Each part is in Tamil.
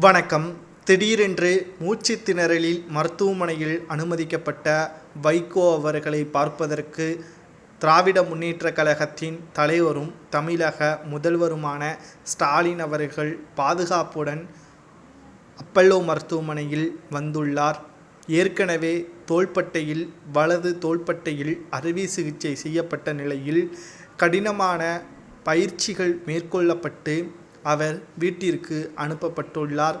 வணக்கம். திடீரென்று மூச்சு திணறலில் மருத்துவமனையில் அனுமதிக்கப்பட்ட வைகோ அவர்களை பார்ப்பதற்கு திராவிட முன்னேற்றக் கழகத்தின் தலைவரும் தமிழக முதல்வருமான ஸ்டாலின் அவர்கள் பாதுகாப்புடன் அப்பல்லோ மருத்துவமனையில் வந்துள்ளார். ஏற்கனவே தோள்பட்டையில் வலது தோள்பட்டையில் அறுவை சிகிச்சை செய்யப்பட்ட நிலையில் கடினமான பயிற்சிகள் மேற்கொள்ளப்பட்டு அவர் வீட்டிற்கு அனுப்பப்பட்டுள்ளார்.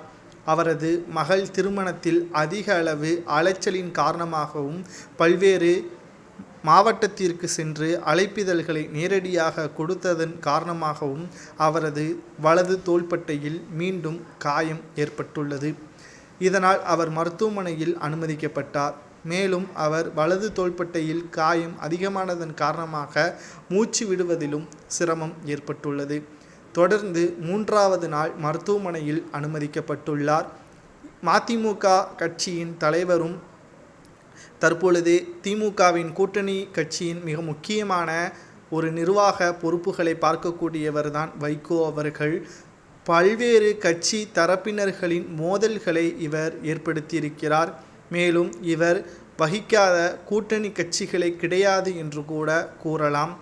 அவரது மகள் திருமணத்தில் அதிக அளவு அலைச்சலின் காரணமாகவும் பல்வேறு மாவட்டத்திற்கு சென்று அழைப்பிதழ்களை நேரடியாக கொடுத்ததன் காரணமாகவும் அவரது வலது தோள்பட்டையில் மீண்டும் காயம் ஏற்பட்டுள்ளது. இதனால் அவர் மருத்துவமனையில் அனுமதிக்கப்பட்டார். மேலும் அவர் வலது தோள்பட்டையில் காயம் அதிகமானதன் காரணமாக மூச்சு விடுவதிலும் சிரமம் ஏற்பட்டுள்ளது. தொடர்ந்து மூன்றாவது நாள் மருத்துவமனையில் அனுமதிக்கப்பட்டுள்ளார். மதிமுக கட்சியின் தலைவரும் தற்பொழுது திமுகவின் கூட்டணி கட்சியின் மிக முக்கியமான ஒரு நிர்வாக பொறுப்புகளை பார்க்கக்கூடியவர் தான் வைகோ அவர்கள். பல்வேறு கட்சி தரப்பினர்களின் மோதல்களை இவர் ஏற்படுத்தியிருக்கிறார். மேலும் இவர் வகிக்காத கூட்டணி கட்சிகளை கிடையாது என்று கூட கூறலாம்.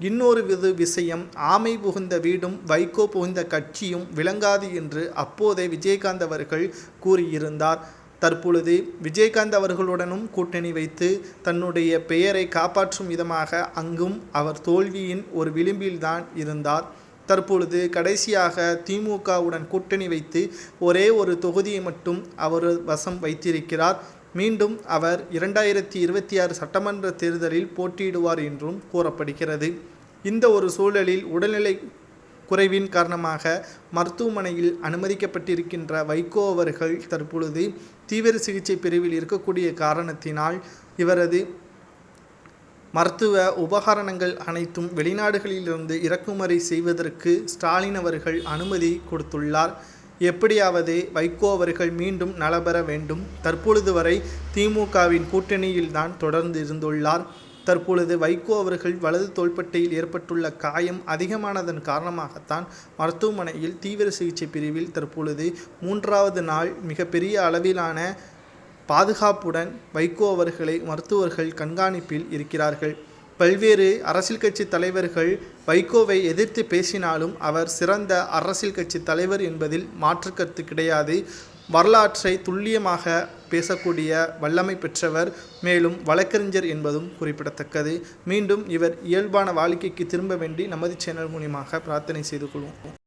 இன்னொரு விது விஷயம் ஆமை புகுந்த வீடும் வைகோ புகுந்த கட்சியும் விளங்காது என்று அப்போதே விஜயகாந்த் அவர்கள் கூறியிருந்தார். தற்பொழுது விஜயகாந்த் அவர்களுடனும் கூட்டணி வைத்து தன்னுடைய பெயரை காப்பாற்றும் விதமாக அங்கும் அவர் தோல்வியின் ஒரு விளிம்பில்தான் இருந்தார். தற்பொழுது கடைசியாக திமுகவுடன் கூட்டணி வைத்து ஒரே ஒரு தொகுதியை மட்டும் அவர் வசம் வைத்திருக்கிறார். மீண்டும் அவர் இரண்டாயிரத்தி இருபத்தி ஆறு சட்டமன்ற தேர்தலில் போட்டியிடுவார் என்றும் கூறப்படுகிறது. இந்த ஒரு சூழலில் உடல்நிலை குறைவின் காரணமாக மருத்துவமனையில் அனுமதிக்கப்பட்டிருக்கின்ற வைகோ அவர்கள் தற்பொழுது தீவிர சிகிச்சை பிரிவில் இருக்கக்கூடிய காரணத்தினால் இவரது மருத்துவ உபகரணங்கள் அனைத்தும் வெளிநாடுகளிலிருந்து இறக்குமதி செய்வதற்கு ஸ்டாலின் அவர்கள் அனுமதி கொடுத்துள்ளார். எப்படியாவது வைகோ அவர்கள் மீண்டும் நலபெற வேண்டும். தற்பொழுது வரை திமுகவின் கூட்டணியில்தான் தொடர்ந்து இருந்துள்ளார். தற்பொழுது வைகோ அவர்கள் வலது தோள்பட்டையில் ஏற்பட்டுள்ள காயம் அதிகமானதன் காரணமாகத்தான் மருத்துவமனையில் தீவிர சிகிச்சை பிரிவில் தற்பொழுது மூன்றாவது நாள் மிகப்பெரிய அளவிலான பாதுகாப்புடன் வைகோ அவர்களை மருத்துவர்கள் கண்காணிப்பில் இருக்கிறார்கள். பல்வேறு அரசியல் கட்சி தலைவர்கள் வைகோவை எதிர்த்து பேசினாலும் அவர் சிறந்த அரசியல் கட்சி தலைவர் என்பதில் மாற்று கருத்து கிடையாது. வரலாற்றை துல்லியமாக பேசக்கூடிய வல்லமை பெற்றவர் மேலும் வழக்கறிஞர் என்பதும் குறிப்பிடத்தக்கது. மீண்டும் இவர் இயல்பான வாழ்க்கைக்கு திரும்ப வேண்டி நமது சேனல் மூலியமாக பிரார்த்தனை செய்து கொள்வோம்.